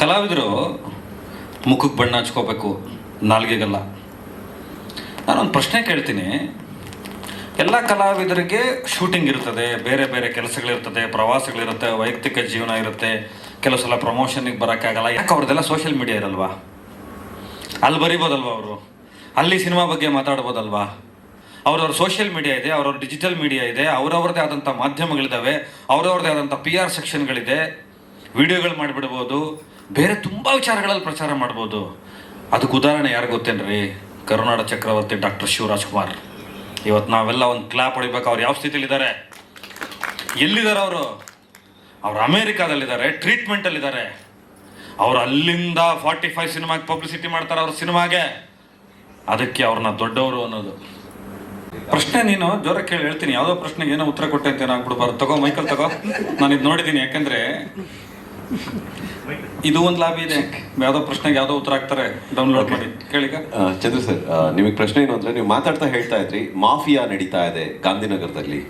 ಕಲಾವಿದರು ಮುಖಕ್ಕೆ ಬಣ್ಣ ಹಚ್ಕೋಬೇಕು, ನಾಲ್ಗೆಗಲ್ಲ. ನಾನೊಂದು ಪ್ರಶ್ನೆ ಕೇಳ್ತೀನಿ. ಎಲ್ಲ ಕಲಾವಿದರಿಗೆ ಶೂಟಿಂಗ್ ಇರ್ತದೆ, ಬೇರೆ ಬೇರೆ ಕೆಲಸಗಳಿರ್ತದೆ, ಪ್ರವಾಸಗಳಿರುತ್ತೆ, ವೈಯಕ್ತಿಕ ಜೀವನ ಇರುತ್ತೆ, ಕೆಲವು ಸಲ ಪ್ರಮೋಷನ್ಗೆ ಬರೋಕ್ಕಾಗಲ್ಲ. ಯಾಕೆ ಅವ್ರದ್ದೆಲ್ಲ ಸೋಷಿಯಲ್ ಮೀಡಿಯಾ ಇರಲ್ವಾ? ಅಲ್ಲಿ ಬರಿಬೋದಲ್ವಾ ಅವರು? ಅಲ್ಲಿ ಸಿನಿಮಾ ಬಗ್ಗೆ ಮಾತಾಡ್ಬೋದಲ್ವಾ? ಅವ್ರವ್ರ ಸೋಷಿಯಲ್ ಮೀಡಿಯಾ ಇದೆ, ಅವ್ರವ್ರ ಡಿಜಿಟಲ್ ಮೀಡಿಯಾ ಇದೆ, ಅವ್ರವ್ರದ್ದೇ ಆದಂಥ ಮಾಧ್ಯಮಗಳಿದ್ದಾವೆ, ಅವ್ರವ್ರದ್ದೇ ಆದಂಥ ಪಿ ಆರ್ ಸೆಕ್ಷನ್ಗಳಿದೆ ವಿಡಿಯೋಗಳು ಮಾಡಿಬಿಡ್ಬೋದು ಬೇರೆ ತುಂಬ ವಿಚಾರಗಳಲ್ಲಿ ಪ್ರಚಾರ ಮಾಡ್ಬೋದು. ಅದಕ್ಕೆ ಉದಾಹರಣೆ ಯಾರು ಗೊತ್ತೇನ್ರಿ? ಕರುನಾಡ ಚಕ್ರವರ್ತಿ ಡಾಕ್ಟರ್ ಶಿವರಾಜ್ ಕುಮಾರ್. ಇವತ್ತು ನಾವೆಲ್ಲ ಒಂದು ಕ್ಲಾಪ್ ಹೊಡಿಬೇಕು, ಅವ್ರು ಯಾವ ಸ್ಥಿತಿಯಲ್ಲಿದ್ದಾರೆ? ಎಲ್ಲಿದ್ದಾರೆ ಅವರು? ಅವ್ರು ಅಮೇರಿಕಾದಲ್ಲಿದ್ದಾರೆ, ಟ್ರೀಟ್ಮೆಂಟಲ್ಲಿದ್ದಾರೆ. ಅವ್ರು ಅಲ್ಲಿಂದ ಫಾರ್ಟಿ ಫೈವ್ ಸಿನಿಮಾಗೆ ಪಬ್ಲಿಸಿಟಿ ಮಾಡ್ತಾರೆ ಅವ್ರ ಸಿನಿಮಾಗೆ. ಅದಕ್ಕೆ ಅವ್ರನ್ನ ದೊಡ್ಡವರು ಅನ್ನೋದು. ಪ್ರಶ್ನೆ ನೀನು ಜ್ವರ ಕೇಳಿ ಹೇಳ್ತೀನಿ. ಯಾವುದೋ ಪ್ರಶ್ನೆಗೆ ಏನೋ ಉತ್ತರ ಕೊಟ್ಟೆ ಅಂತ ಏನಾಗ್ಬಿಡ್ಬಾರ್ದು. ತಗೋ, ಮೈಕಲ್ ತಗೋ. ನಾನು ಇದು ನೋಡಿದ್ದೀನಿ. ಯಾಕಂದ್ರೆ ಇದು ಒಂದು ಲಾಭ ಇದೆ. ಯಾವುದೋ ಪ್ರಶ್ನೆಗೆ ಯಾವುದೋ ಉತ್ತರ ಆಗ್ತಾರೆ ಡೌನ್ಲೋಡ್ ಮಾಡಿ. ಕೇಳಿ ಚಂದ್ರ ಸರ್ ನಿಮಗೆ ಪ್ರಶ್ನೆ ಏನು ಅಂದರೆ ನೀವು ಮಾತಾಡ್ತಾ ಹೇಳ್ತಾ ಇದ್ರಿ ಮಾಫಿಯಾ ನಡೀತಾ ಇದೆ ಗಾಂಧಿನಗರದಲ್ಲಿ.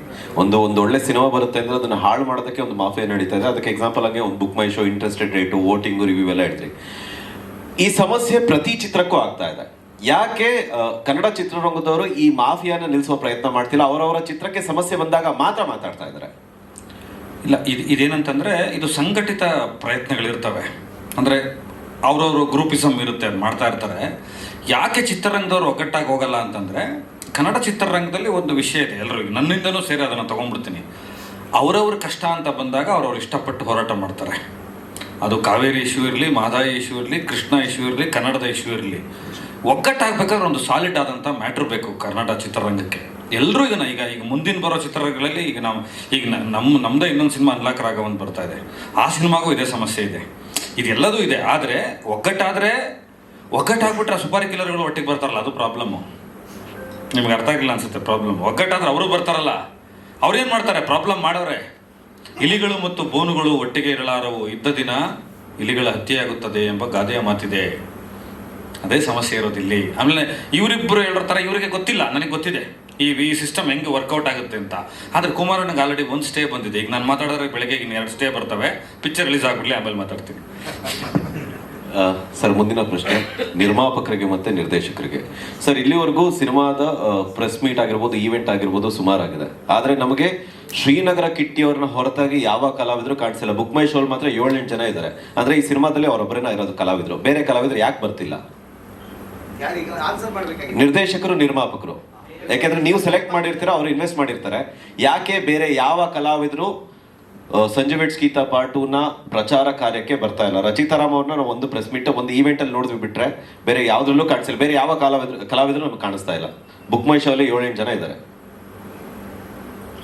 ಒಂದು ಒಂದು ಒಳ್ಳೆ ಸಿನಿಮಾ ಬರುತ್ತೆ ಅಂದ್ರೆ ಅದನ್ನ ಹಾಳು ಮಾಡೋದಕ್ಕೆ ಒಂದು ಮಾಫಿಯಾ ನಡೀತಾ ಇದೆ. ಅದಕ್ಕೆ ಎಕ್ಸಾಂಪಲ್ ಆಗಿ ಒಂದು book my show interested rate voting review ಎಲ್ಲ ಹೇಳ್ತೀರಿ ಈ ಸಮಸ್ಯೆ ಪ್ರತಿ ಚಿತ್ರಕ್ಕೂ ಆಗ್ತಾ ಇದೆ. ಯಾಕೆ ಕನ್ನಡ ಚಿತ್ರರಂಗದವರು ಈ ಮಾಫಿಯಾನ ನಿಲ್ಲಿಸುವ ಪ್ರಯತ್ನ ಮಾಡ್ತಿಲ್ಲ? ಅವರವರ ಚಿತ್ರಕ್ಕೆ ಸಮಸ್ಯೆ ಬಂದಾಗ ಮಾತ್ರ ಮಾತಾಡ್ತಾ ಇದ್ದಾರೆ. ಇಲ್ಲ, ಇದು, ಇದೇನಂತಂದರೆ ಇದು ಸಂಘಟಿತ ಪ್ರಯತ್ನಗಳಿರ್ತವೆ. ಅಂದರೆ ಅವರವರು ಗ್ರೂಪಿಸಮ್ ಇರುತ್ತೆ, ಅದು ಮಾಡ್ತಾ ಇರ್ತಾರೆ. ಯಾಕೆ ಚಿತ್ರರಂಗದವ್ರು ಒಗ್ಗಟ್ಟಾಗಿ ಹೋಗಲ್ಲ ಅಂತಂದ್ರೆ, ಕನ್ನಡ ಚಿತ್ರರಂಗದಲ್ಲಿ ಒಂದು ವಿಷಯ ಇದೆ ಎಲ್ಲರಿಗೂ ನನ್ನಿಂದನೂ ಸೇರಿ ಅದನ್ನು ತೊಗೊಂಡ್ಬಿಡ್ತೀನಿ. ಅವರವ್ರ ಕಷ್ಟ ಅಂತ ಬಂದಾಗ ಅವ್ರವ್ರು ಇಷ್ಟಪಟ್ಟು ಹೋರಾಟ ಮಾಡ್ತಾರೆ. ಅದು ಕಾವೇರಿ ಇಶ್ಯೂ ಇರಲಿ, ಮಾದಾಯಿ ಇಶ್ಯೂ ಇರಲಿ, ಕೃಷ್ಣ ಇಶ್ಯೂ ಇರಲಿ, ಕನ್ನಡದ ಇಶ್ಯೂ ಇರಲಿ. ಒಗ್ಗಟ್ಟಾಗಬೇಕಾದ್ರೆ ಒಂದು ಸಾಲಿಡ್ ಆದಂಥ ಮ್ಯಾಟ್ರ್ ಬೇಕು ಕರ್ನಾಟಕ ಚಿತ್ರರಂಗಕ್ಕೆ. ಎಲ್ಲರೂ ಇದನ್ನು ಈಗ ಈಗ ಮುಂದಿನ ಬರೋ ಚಿತ್ರಗಳಲ್ಲಿ ಈಗ ನಾವು, ಈಗ ನಮ್ಮ ನಮ್ಮದೇ ಇನ್ನೊಂದು ಸಿನಿಮಾ ಅನ್ಲಾಕ್ ಒಂದು ಬರ್ತಾ ಇದೆ. ಆ ಸಿನಿಮಾಗೂ ಇದೇ ಸಮಸ್ಯೆ ಇದೆ. ಇದೆಲ್ಲದೂ ಇದೆ. ಆದರೆ ಒಗ್ಗಟ್ಟಾದರೆ, ಒಗ್ಗಟ್ಟಾಗ್ಬಿಟ್ರೆ ಸುಪಾರಿ ಕಿಲ್ಲರ್ಗಳು ಒಟ್ಟಿಗೆ ಬರ್ತಾರಲ್ಲ, ಅದು ಪ್ರಾಬ್ಲಮ್ಮು ನಿಮ್ಗೆ ಅರ್ಥ ಆಗಿಲ್ಲ ಅನ್ಸುತ್ತೆ ಪ್ರಾಬ್ಲಮ್ ಒಗ್ಗಟ್ಟಾದ್ರೆ ಅವರು ಬರ್ತಾರಲ್ಲ. ಅವ್ರೇನು ಮಾಡ್ತಾರೆ? ಪ್ರಾಬ್ಲಮ್ ಮಾಡೋರೆ. ಇಲಿಗಳು ಮತ್ತು ಬೋನುಗಳು ಒಟ್ಟಿಗೆ ಇರಲಾರವು. ಇದ್ದ ದಿನ ಇಲಿಗಳ ಹತ್ಯೆಯಾಗುತ್ತದೆ ಎಂಬ ಗಾದೆಯ ಮಾತಿದೆ. ಅದೇ ಸಮಸ್ಯೆ ಇರೋದು ಇಲ್ಲಿ. ಆಮೇಲೆ ಇವರಿಬ್ಬರು ಹೇಳಿರ್ತಾರೆ ಇವರಿಗೆ ಗೊತ್ತಿಲ್ಲ, ನನಗೆ ಗೊತ್ತಿದೆ. ಈ ಈ ಸಿಸ್ಟಮ್ ಹೆಂಗೆ ವರ್ಕೌಟ್ ಆಗುತ್ತೆ ಅಂತ. ಆದರೆ ಕುಮಾರನಿಗೆ ಆಲ್ರೆಡಿ ಒಂದು ಸ್ಟೇ ಬಂದಿದೆ. ಈಗ ನಾನು ಮಾತಾಡಿದ್ರೆ ಬೆಳಗ್ಗೆ ಇನ್ನು ಎರಡು ಸ್ಟೇ ಬರ್ತವೆ. ಪಿಕ್ಚರ್ ರಿಲೀಸ್ ಆಗ್ಬಿಡ್ಲಿ, ಆಮೇಲೆ ಮಾತಾಡ್ತೀನಿ. ಸರ್, ಮುಂದಿನ ಪ್ರಶ್ನೆ. ನಿರ್ಮಾಪಕರಿಗೆ ಮತ್ತೆ ನಿರ್ದೇಶಕರಿಗೆ. ಸರ್, ಇಲ್ಲಿವರೆಗೂ ಸಿನಿಮಾದ ಪ್ರೆಸ್ ಮೀಟ್ ಆಗಿರ್ಬೋದು ಈವೆಂಟ್ ಆಗಿರ್ಬೋದು ಸುಮಾರಾಗಿದೆ. ಆದ್ರೆ ನಮಗೆ ಶ್ರೀನಗರ ಕಿಟ್ಟಿಯವ್ರನ್ನ ಹೊರತಾಗಿ ಯಾವ ಕಲಾವಿದರು ಕಾಣಿಸಿಲ್ಲ. ಬುಕ್ ಮೈ ಶೋಲ್ ಮಾತ್ರ ಏಳೆಂಟು ಜನ ಇದ್ದಾರೆ. ಅಂದ್ರೆ ಈ ಸಿನಿಮಾದಲ್ಲಿ ಅವರೊಬ್ಬರೇನ ಇರೋದು ಕಲಾವಿದರು. ಬೇರೆ ಕಲಾವಿದರು ಯಾಕೆ ಬರ್ತಿಲ್ಲ? ನಿರ್ದೇಶಕರು ನಿರ್ಮಾಪಕರು. ಯಾಕೆಂದ್ರೆ ನೀವು ಸೆಲೆಕ್ಟ್ ಮಾಡಿರ್ತೀರ ಅವ್ರು ಇನ್ವೆಸ್ಟ್ ಮಾಡಿರ್ತಾರೆ. ಯಾಕೆ ಬೇರೆ ಯಾವ ಕಲಾವಿದರು ಸಂಜು ವೆಟ್ಸ್ ಗೀತಾ ಪಾಟೂನ ಪ್ರಚಾರ ಕಾರ್ಯಕ್ಕೆ ಬರ್ತಾ ಇಲ್ಲ? ರಚಿತಾರಾಮ್ ಅವ್ರನ್ನ ನಾವು ಒಂದು ಪ್ರೆಸ್ ಮೀಟ್ ಒಂದು ಈವೆಂಟ್ ಅಲ್ಲಿ ನೋಡಿದ್ವಿ ಬಿಟ್ರೆ ಬೇರೆ ಯಾವ್ದ್ರಲ್ಲೂ ಕಾಣಿಸಿಲ್ಲ. ಬೇರೆ ಯಾವ ಕಲಾವಿದ್ರು ಕಲಾವಿದರು ನಮ್ಗೆ ಕಾಣಿಸ್ತಾ ಇಲ್ಲ. ಬುಕ್ ಮೈ ಶೋ ಅಲ್ಲಿ ಏಳೆಂಟು ಜನ ಇದ್ದಾರೆ.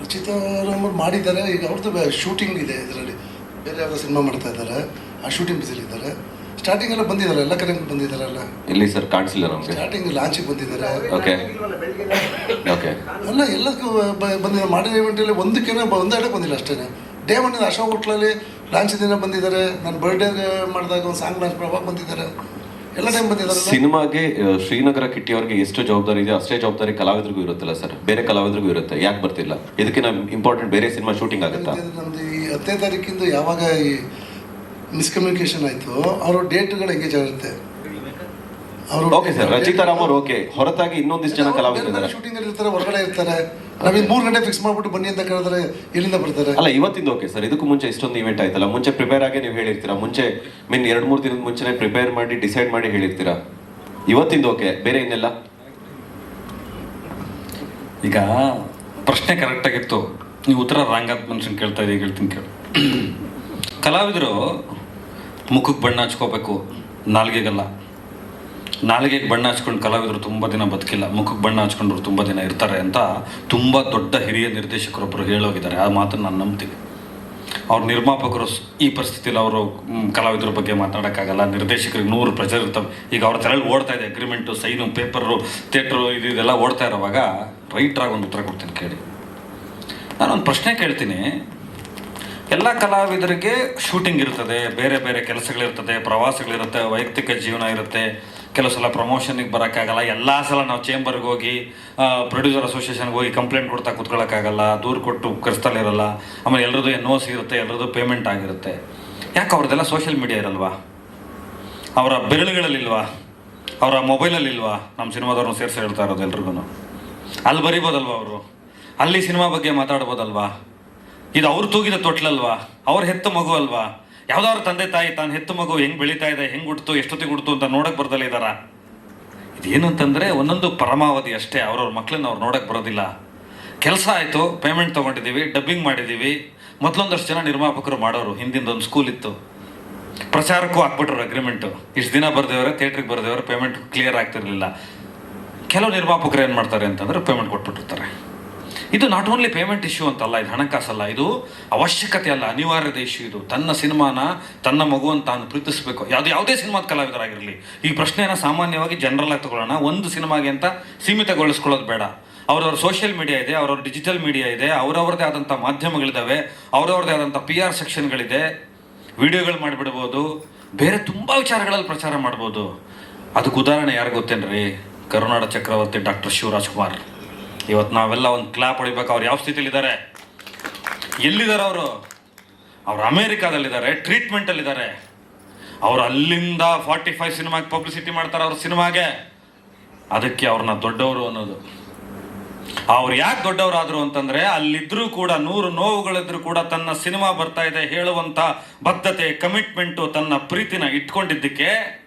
ರಚಿತಾರಾಮರು ಮಾಡಿದ್ದಾರೆ. ಈಗ ಅವ್ರದ್ದು ಶೂಟಿಂಗ್ ಇದೆ ಇದರಲ್ಲಿ. ಬೇರೆ ಯಾವುದೋ ಸಿನಿಮಾ ಮಾಡ್ತಾ ಇದ್ದಾರೆ. ಆ ಶೂಟಿಂಗ್ ಬಿಸಿಲಿ ಇದ್ದಾರೆ. ಸ್ಟಾರ್ಟಿಂಗ್ ಎಲ್ಲ ಬಂದಿದ್ದಾರೆ ಎಲ್ಲ ಕಡೆ ಬಂದಿದ್ದಾರಲ್ಲ ಇಲ್ಲಿ ಸರ್ ಕಾಣಿಸಿಲ್ಲ ನಮಗೆ? ಸ್ಟಾರ್ಟಿಂಗ್ ಲಾಂಚಿಗೆ ಬಂದಿದ್ದಾರೆ. ಓಕೆ ಓಕೆ ಅಲ್ಲ ಎಲ್ಲದಕ್ಕೂ ಬ- ಬಂದಿದ್ದಾರೆ ಮಾಡಿದ ಇವೆಂಟಲ್ಲಿ ಒಂದಕ್ಕೇನೆ ಒಂದೇ ಇಡಕ್ಕೆ ಬಂದಿಲ್ಲ ಅಷ್ಟೇ. ಡೇ ಒನ್ ಅಶೋಕ್ ಹೋಟ್ಲಲ್ಲಿ ಲಾಂಚ್ ದಿನ ಬಂದಿದ್ದಾರೆ. ನನ್ನ ಬರ್ಡೇ ಮಾಡಿದಾಗ ಒಂದು ಸಾಂಗ್ ಲಾಂಚ್ ಅವಾಗ ಬಂದಿದ್ದಾರೆ. ಎಲ್ಲ ಟೈಮ್ ಬಂದಿದ್ದಾರೆ ಸಿನಿಮಾಗೆ ಶ್ರೀನಗರ ಕಿಟ್ಟಿ ಅವರಿಗೆ ಎಷ್ಟು ಜವಾಬ್ದಾರಿ ಇದೆ ಅಷ್ಟೇ ಜವಾಬ್ದಾರಿ ಕಲಾವಿದರಿಗೂ ಇರುತ್ತಲ್ಲ ಸರ್. ಬೇರೆ ಕಲಾವಿದರಿಗೂ ಇರುತ್ತೆ. ಯಾಕೆ ಬರ್ತಿಲ್ಲ? ಇದಕ್ಕೆ ಇಂಪಾರ್ಟೆಂಟ್ ಬೇರೆ ಸಿನಿಮಾ ಶೂಟಿಂಗ್ ಆಗುತ್ತಾ? ನಮ್ದು ಈ ಹತ್ತನೇ ತಾರೀಕಿಂದ ಯಾವಾಗ ಈ ಮಿಸ್ಕಮ್ಯುನಿಕೇಶನ್ ಆಯಿತು. ಅವರು ಡೇಟ್ಗಳು ಎಂಗೇಜ್ ಆಗಿರುತ್ತೆ. ಅವರು ಓಕೆ ಸರ್ ರಚಿತಾರಾಮ್ ಅವರು ಓಕೆ ಹೊರತಾಗಿ ಇನ್ನೊಂದಿಷ್ಟು ಜನ ಕಲಾವಿದರು ಇದ್ದಾರೆ ಶೂಟಿಂಗ್ ಅಲ್ಲಿ ಇರ್ತಾರೆ ಹೊರಗಡೆ ಇರ್ತಾರೆ. ನಮಗೆ ಮೂರು ಗಂಟೆ ಫಿಕ್ಸ್ ಮಾಡ್ಬಿಟ್ಟು ಬನ್ನಿ ಅಂತ ಕೇಳಿದ್ರೆ ಎಲ್ಲಿಂದ ಬರ್ತಾರೆ. ಅಲ್ಲ ಇವತ್ತಿಂದ ಓಕೆ ಸರ್ ಇದಕ್ಕೂ ಮುಂಚೆ ಇಷ್ಟೊಂದು ಇವೆಂಟ್ ಆಯ್ತಲ್ಲ ಮುಂಚೆ ಪ್ರಿಪೇರ್ ಆಗಿ ನೀವು ಹೇಳಿರ್ತೀರಾ? ಮುಂಚೆ ಮೀನ್ ಎರಡು ಮೂರು ದಿನದ ಮುಂಚೆನೆ ಪ್ರಿಪೇರ್ ಮಾಡಿ ಡಿಸೈಡ್ ಮಾಡಿ ಹೇಳಿರ್ತೀರಾ? ಇವತ್ತಿಂದ ಓಕೆ ಬೇರೆ ಇನ್ನೆಲ್ಲ? ಈಗ ಪ್ರಶ್ನೆ ಕರೆಕ್ಟಾಗಿತ್ತು ನೀವು ಉತ್ತರ ರಾಂಗ್ ಆದ ಮನುಷ್ಯನ್ ಕೇಳ್ತಾ ಇದ್ದೀವಿ ಹೇಳ್ತೀನಿ ಕೇಳಿ. ಕಲಾವಿದರು ಮುಖಕ್ಕೆ ಬಣ್ಣ ಹಚ್ಕೋಬೇಕು. ನಾಲ್ಗೆಗಲ್ಲ. ನಾಲ್ಗೆಗೆ ಬಣ್ಣ ಹಚ್ಕೊಂಡು ಕಲಾವಿದರು ತುಂಬ ದಿನ ಬದುಕಿಲ್ಲ. ಮುಖಕ್ಕೆ ಬಣ್ಣ ಹಚ್ಕೊಂಡ್ರು ತುಂಬ ದಿನ ಇರ್ತಾರೆ ಅಂತ ತುಂಬ ದೊಡ್ಡ ಹಿರಿಯ ನಿರ್ದೇಶಕರೊಬ್ಬರು ಹೇಳೋಗಿದ್ದಾರೆ. ಆ ಮಾತನ್ನು ನಾನು ನಂಬ್ತೀನಿ. ಅವ್ರ ನಿರ್ಮಾಪಕರು ಈ ಪರಿಸ್ಥಿತಿಯಲ್ಲಿ ಅವರು ಕಲಾವಿದರ ಬಗ್ಗೆ ಮಾತಾಡೋಕ್ಕಾಗಲ್ಲ. ನಿರ್ದೇಶಕರಿಗೆ ನೂರು ಪ್ರೆಷರ್ ಇರ್ತವೆ ಈಗ ಅವ್ರ ತಲೆಯಲ್ಲಿ ಓಡ್ತಾ ಇದೆ ಅಗ್ರಿಮೆಂಟು ಸೈನು ಪೇಪರು ಥಿಯೇಟ್ರು ಇದು, ಇದೆಲ್ಲ ಓಡ್ತಾ ಇರೋವಾಗ ರೈಟ್ರಾಗಿ ಒಂದು ಉತ್ತರ ಕೊಡ್ತೀನಿ ಕೇಳಿ. ನಾನೊಂದು ಪ್ರಶ್ನೆ ಕೇಳ್ತೀನಿ. ಎಲ್ಲ ಕಲಾವಿದರಿಗೆ ಶೂಟಿಂಗ್ ಇರ್ತದೆ, ಬೇರೆ ಬೇರೆ ಕೆಲಸಗಳಿರ್ತದೆ, ಪ್ರವಾಸಗಳಿರುತ್ತೆ, ವೈಯಕ್ತಿಕ ಜೀವನ ಇರುತ್ತೆ. ಕೆಲವು ಸಲ ಪ್ರಮೋಷನ್ಗೆ ಬರೋಕ್ಕಾಗಲ್ಲ. ಎಲ್ಲ ಸಲ ನಾವು ಚೇಂಬರ್ಗೆ ಹೋಗಿ ಪ್ರೊಡ್ಯೂಸರ್ ಅಸೋಸಿಯೇಷನ್ಗೆ ಹೋಗಿ ಕಂಪ್ಲೇಂಟ್ ಕೊಡ್ತಾ ಕೂತ್ಕೊಳ್ಳೋಕ್ಕಾಗಲ್ಲ ದೂರು ಕೊಟ್ಟು ಕರೆಸ್ತಲಿರಲ್ಲ ಆಮೇಲೆ ಎಲ್ಲರದ್ದು ಎನ್ ಇರುತ್ತೆ ಎಲ್ಲರದ್ದು ಪೇಮೆಂಟ್ ಆಗಿರುತ್ತೆ. ಯಾಕೆ ಅವ್ರದ್ದೆಲ್ಲ ಸೋಷಿಯಲ್ ಮೀಡಿಯಾ ಇರಲ್ವಾ? ಅವರ ಬೆರಳುಗಳಲ್ಲಿಲ್ವಾ? ಅವರ ಮೊಬೈಲಲ್ಲಿಲ್ವಾ ನಮ್ಮ ಸಿನಿಮಾದವ್ರನ್ನ ಸೇರಿಸಿ ಹೇಳ್ತಾ ಇರೋದು ಎಲ್ರಿಗೂ ಅಲ್ಲಿ ಬರಿಬೋದಲ್ವಾ ಅವರು? ಅಲ್ಲಿ ಸಿನಿಮಾ ಬಗ್ಗೆ ಮಾತಾಡ್ಬೋದಲ್ವಾ? ಇದು ಅವ್ರು ತೂಗಿದ ತೊಟ್ಲಲ್ವಾ? ಅವ್ರ ಹೆತ್ತ ಮಗು ಅಲ್ವಾ? ಯಾವ್ದಾದ್ರು ತಂದೆ ತಾಯಿ ತಾನು ಹೆತ್ತ ಮಗು ಹೆಂಗ್ ಬೆಳೀತಾ ಇದೆ, ಹೆಂಗ್ ಹುಡ್ತು ಎಷ್ಟೊತ್ತಿಗೆ ಹುಡ್ತು ಅಂತ ನೋಡಕ್ ಬರ್ದಲ್ಲ ಇದಾರ? ಇದೇನು ಅಂತಂದ್ರೆ ಒಂದೊಂದು ಪರಮಾವಧಿ ಅಷ್ಟೇ, ಅವ್ರವ್ರ ಮಕ್ಕಳನ್ನ ಅವ್ರು ನೋಡಕ್ ಬರೋದಿಲ್ಲ. ಕೆಲಸ ಆಯಿತು ಪೇಮೆಂಟ್ ತೊಗೊಂಡಿದ್ದೀವಿ ಡಬ್ಬಿಂಗ್ ಮಾಡಿದ್ದೀವಿ. ಮೊದಲೊಂದಷ್ಟು ಜನ ನಿರ್ಮಾಪಕರು ಮಾಡೋರು ಹಿಂದಿಂದೊಂದು ಸ್ಕೂಲ್ ಇತ್ತು. ಪ್ರಚಾರಕ್ಕೂ ಹಾಕ್ಬಿಟ್ರು ಅಗ್ರಿಮೆಂಟು ಇಷ್ಟು ದಿನ ಬರ್ದೇವ್ರೆ ಥಿಯೇಟ್ರಿಗೆ ಬರ್ದೇವ್ರೆ ಪೇಮೆಂಟ್ ಕ್ಲಿಯರ್ ಆಗ್ತಿರಲಿಲ್ಲ. ಕೆಲವು ನಿರ್ಮಾಪಕರು ಏನು ಮಾಡ್ತಾರೆ ಅಂತಂದ್ರೆ ಪೇಮೆಂಟ್ ಕೊಟ್ಬಿಟ್ಟಿರ್ತಾರೆ. ಇದು ನಾಟ್ ಓನ್ಲಿ ಪೇಮೆಂಟ್ ಇಶ್ಯೂ ಅಂತಲ್ಲ, ಇದು ಹಣಕಾಸಲ್ಲ, ಇದು ಅವಶ್ಯಕತೆ ಅಲ್ಲ ಅನಿವಾರ್ಯದ ಇಶ್ಯೂ ಇದು. ತನ್ನ ಸಿನಿಮಾನ ತನ್ನ ಮಗುವನ್ನು ತಾನು ಪ್ರೀತಿಸಬೇಕು. ಯಾವುದು ಯಾವುದೇ ಸಿನಿಮಾದ ಕಲಾವಿದರಾಗಿರಲಿ, ಈ ಪ್ರಶ್ನೆಯನ್ನು ಸಾಮಾನ್ಯವಾಗಿ ಜನರಲ್ ಆಗಿ ತಗೊಳ್ಳೋಣ. ಒಂದು ಸಿನಿಮಾಗೆ ಅಂತ ಸೀಮಿತಗೊಳಿಸ್ಕೊಳ್ಳೋದು ಬೇಡ. ಅವ್ರವ್ರ ಸೋಷಿಯಲ್ ಮೀಡಿಯಾ ಇದೆ, ಅವ್ರವ್ರ ಡಿಜಿಟಲ್ ಮೀಡಿಯಾ ಇದೆ, ಅವ್ರವ್ರದ್ದೇ ಆದಂಥ ಮಾಧ್ಯಮಗಳಿದ್ದಾವೆ ಅವ್ರವ್ರದ್ದೇ ಆದಂಥ ಪಿ ಆರ್ ಸೆಕ್ಷನ್ಗಳಿದೆ ವಿಡಿಯೋಗಳು ಮಾಡಿಬಿಡ್ಬೋದು. ಬೇರೆ ತುಂಬ ವಿಚಾರಗಳಲ್ಲಿ ಪ್ರಚಾರ ಮಾಡ್ಬೋದು. ಅದಕ್ಕೆ ಉದಾಹರಣೆ ಯಾರು ಗೊತ್ತೇನ್ರಿ? ಕರುನಾಡ ಚಕ್ರವರ್ತಿ ಡಾಕ್ಟರ್ ಶಿವರಾಜ್ ಕುಮಾರ್. ಇವತ್ತು ನಾವೆಲ್ಲ ಒಂದು ಕ್ಲಾಪ್ ಹೊಡಿಬೇಕು. ಅವ್ರು ಯಾವ ಸ್ಥಿತಿಲಿದ್ದಾರೆ ಎಲ್ಲಿದ್ದಾರೆ ಅವರು? ಅವ್ರು ಅಮೇರಿಕಾದಲ್ಲಿದ್ದಾರೆ ಟ್ರೀಟ್ಮೆಂಟಲ್ಲಿದ್ದಾರೆ ಅವ್ರು ಅಲ್ಲಿಂದ ಫಾರ್ಟಿ ಫೈವ್ ಸಿನಿಮಾಗೆ ಪಬ್ಲಿಸಿಟಿ ಮಾಡ್ತಾರೆ ಅವ್ರ ಸಿನಿಮಾಗೆ ಅದಕ್ಕೆ ಅವ್ರನ್ನ ದೊಡ್ಡವರು ಅನ್ನೋದು. ಅವ್ರು ಯಾಕೆ ದೊಡ್ಡವರಾದರು ಅಂತಂದ್ರೆ, ಅಲ್ಲಿದ್ರೂ ಕೂಡ, ನೂರು ನೋವುಗಳಿದ್ರು ಕೂಡ ತನ್ನ ಸಿನಿಮಾ ಬರ್ತಾ ಇದೆ ಹೇಳುವಂತ ಬದ್ಧತೆ ಕಮಿಟ್ಮೆಂಟು ತನ್ನ ಪ್ರೀತಿನ ಇಟ್ಕೊಂಡಿದ್ದಕ್ಕೆ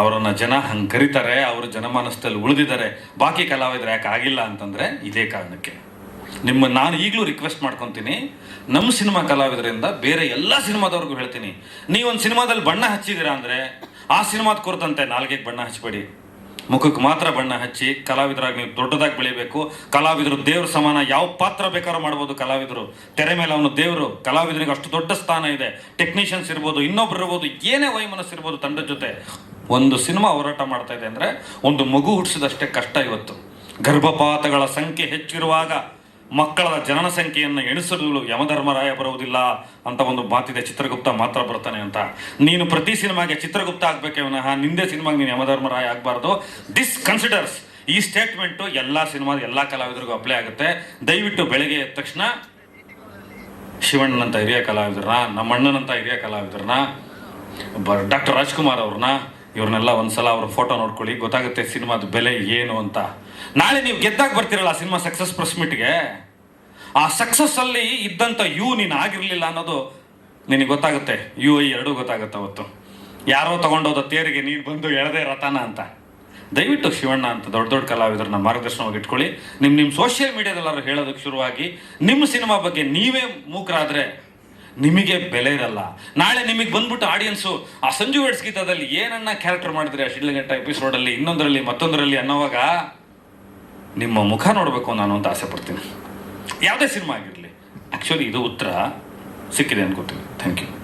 ಅವರನ್ನ ಜನ ಹಂಗೆ ಕರೀತಾರೆ, ಅವರು ಜನಮಾನಸದಲ್ಲಿ ಉಳಿದಿದ್ದಾರೆ. ಬಾಕಿ ಕಲಾವಿದರು ಯಾಕೆ ಆಗಿಲ್ಲ ಅಂತಂದರೆ ಇದೇ ಕಾರಣಕ್ಕೆ. ನಿಮ್ಮ ನಾನು ಈಗಲೂ ರಿಕ್ವೆಸ್ಟ್ ಮಾಡ್ಕೊತೀನಿ ನಮ್ಮ ಸಿನಿಮಾ ಕಲಾವಿದರಿಂದ ಬೇರೆ ಎಲ್ಲ ಸಿನಿಮಾದವ್ರಿಗೂ ಹೇಳ್ತೀನಿ. ನೀವೊಂದು ಸಿನಿಮಾದಲ್ಲಿ ಬಣ್ಣ ಹಚ್ಚಿದ್ದೀರಾ ಅಂದರೆ, ಆ ಸಿನಿಮಾದ ಕುರಿತಂತೆ ನಾಲ್ಗೆಗೆ ಬಣ್ಣ ಹಚ್ಚಬೇಡಿ ಮುಖಕ್ಕೆ ಮಾತ್ರ ಬಣ್ಣ ಹಚ್ಚಿ, ಕಲಾವಿದರಾಗಿ ನೀವು ದೊಡ್ಡದಾಗಿ ಬೆಳಿಬೇಕು. ಕಲಾವಿದರು ದೇವ್ರ ಸಮಾನ, ಯಾವ ಪಾತ್ರ ಬೇಕಾದ್ರೂ ಮಾಡ್ಬೋದು ಕಲಾವಿದರು. ತೆರೆ ಮೇಲೆ ಅವನು ದೇವರು, ಕಲಾವಿದರಿಗೆ ಅಷ್ಟು ದೊಡ್ಡ ಸ್ಥಾನ ಇದೆ. ಟೆಕ್ನಿಷಿಯನ್ಸ್ ಇರ್ಬೋದು, ಇನ್ನೊಬ್ರು ಇರ್ಬೋದು, ಏನೇ ವೈಮನಸ್ಸು ಇರ್ಬೋದು ತಂಡದ ಜೊತೆ. ಒಂದು ಸಿನಿಮಾ ಹೋರಾಟ ಮಾಡ್ತಾ ಇದೆ ಅಂದರೆ ಒಂದು ಮಗು ಹುಟ್ಟಿಸಿದಷ್ಟೇ ಕಷ್ಟ ಇವತ್ತು. ಗರ್ಭಪಾತಗಳ ಸಂಖ್ಯೆ ಹೆಚ್ಚಿರುವಾಗ ಮಕ್ಕಳ ಜನನ ಸಂಖ್ಯೆಯನ್ನು ಎಣಿಸಲು ಯಮಧರ್ಮರಾಯ ಬರುವುದಿಲ್ಲ ಅಂತ ಒಂದು ಮಾತಿದೆ ಚಿತ್ರಗುಪ್ತ ಮಾತ್ರ ಬರ್ತಾನೆ ಅಂತ. ನೀನು ಪ್ರತಿ ಸಿನಿಮಾಗೆ ಚಿತ್ರಗುಪ್ತ ಆಗ್ಬೇಕೆ ವಿನಃ, ನಿಂದೆ ಸಿನಿಮಾಗೆ ನೀನು ಯಮಧರ್ಮರಾಯ ಆಗಬಾರ್ದು. ದಿಸ್ ಕನ್ಸಿಡರ್ಸ್ ಈ ಸ್ಟೇಟ್ಮೆಂಟು ಎಲ್ಲ ಸಿನಿಮಾದ ಎಲ್ಲ ಕಲಾವಿದರಿಗೂ ಅಪ್ಲೈ ಆಗುತ್ತೆ. ದಯವಿಟ್ಟು ಬೆಳಗ್ಗೆ ಎದ್ದ ತಕ್ಷಣ ಶಿವಣ್ಣನಂತ ಹಿರಿಯ ಕಲಾವಿದರನ್ನ ನಮ್ಮ ಅಣ್ಣನಂತ ಹಿರಿಯ ಕಲಾವಿದರನ್ನ ಡಾಕ್ಟರ್ ರಾಜ್ಕುಮಾರ್ ಅವ್ರನ್ನ ಇವ್ರನ್ನೆಲ್ಲ ಒಂದ್ಸಲ ಅವ್ರ ಫೋಟೋ ನೋಡ್ಕೊಳ್ಳಿ. ಗೊತ್ತಾಗುತ್ತೆ ಸಿನಿಮಾದ ಬೆಲೆ ಏನು ಅಂತ. ನಾಳೆ ನೀವು ಗೆದ್ದಾಗ ಬರ್ತಿರಲ್ಲ ಸಿನಿಮಾ ಸಕ್ಸಸ್ ಪ್ರೆಸ್ ಮೀಟ್ಗೆ? ಆ ಸಕ್ಸಸ್ ಅಲ್ಲಿ ಇದ್ದಂಥ ಯು ನೀನು ಆಗಿರಲಿಲ್ಲ ಅನ್ನೋದು ನಿನಗೆ ಗೊತ್ತಾಗುತ್ತೆ. ಯು ಐ ಎರಡೂ ಗೊತ್ತಾಗುತ್ತೆ ಅವತ್ತು. ಯಾರೋ ತಗೊಂಡೋದ ತೇರಿಗೆ ನೀನು ಬಂದು ಎಳದೆ ರಥನ ಅಂತ. ದಯವಿಟ್ಟು ಶಿವಣ್ಣ ಅಂತ ದೊಡ್ಡ ದೊಡ್ಡ ಕಲಾವಿದರನ್ನ ಮಾರ್ಗದರ್ಶನವಾಗಿ ಇಟ್ಕೊಳ್ಳಿ. ನಿಮ್ಮ ನಿಮ್ಮ ಸೋಷಿಯಲ್ ಮೀಡಿಯಾದಲ್ಲಾರು ಹೇಳೋದಕ್ಕೆ ಶುರುವಾಗಿ ನಿಮ್ಮ ಸಿನಿಮಾ ಬಗ್ಗೆ ನೀವೇ ಮೂಕರಾದ್ರೆ ನಿಮಗೆ ಬೆಲೆ ಇರಲ್ಲ. ನಾಳೆ ನಿಮಗೆ ಬಂದ್ಬಿಟ್ಟು ಆಡಿಯನ್ಸು ಆ ಸಂಜು ವೆಡ್ಸ್ ಗೀತದಲ್ಲಿ ಏನನ್ನ ಕ್ಯಾರೆಕ್ಟರ್ ಮಾಡಿದ್ರೆ ಆ ಶಿಡ್ಲಘಟ್ಟ ಎಪಿಸೋಡಲ್ಲಿ ಇನ್ನೊಂದರಲ್ಲಿ, ಮತ್ತೊಂದರಲ್ಲಿ ಅನ್ನೋವಾಗ ನಿಮ್ಮ ಮುಖ ನೋಡಬೇಕು ನಾನು ಅಂತ ಆಸೆ ಪಡ್ತೀನಿ. ಯಾವುದೇ ಸಿನಿಮಾ ಆಗಿರಲಿ. ಆ್ಯಕ್ಚುಲಿ ಇದು ಉತ್ತರ ಸಿಕ್ಕಿದೆ ಅನ್ಕೋತೀನಿ. Thank you